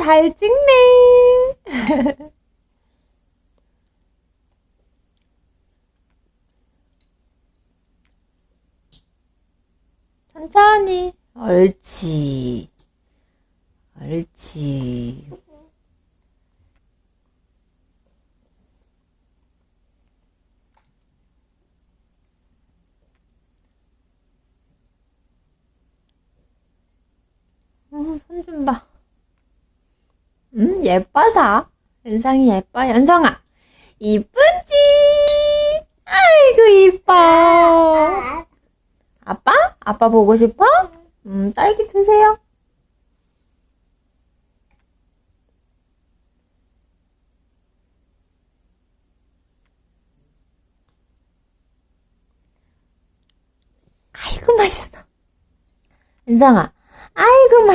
잘 찍네. 천천히. 옳지. 옳지. 어, 손좀 봐. 음, 예뻐다. 연상이 예뻐. 연성아, 이쁘지? 아이고, 이뻐. 아빠? 아빠 보고 싶어? 음, 딸기 드세요. 아이고, 맛있어. 연성아, 아이고, 맛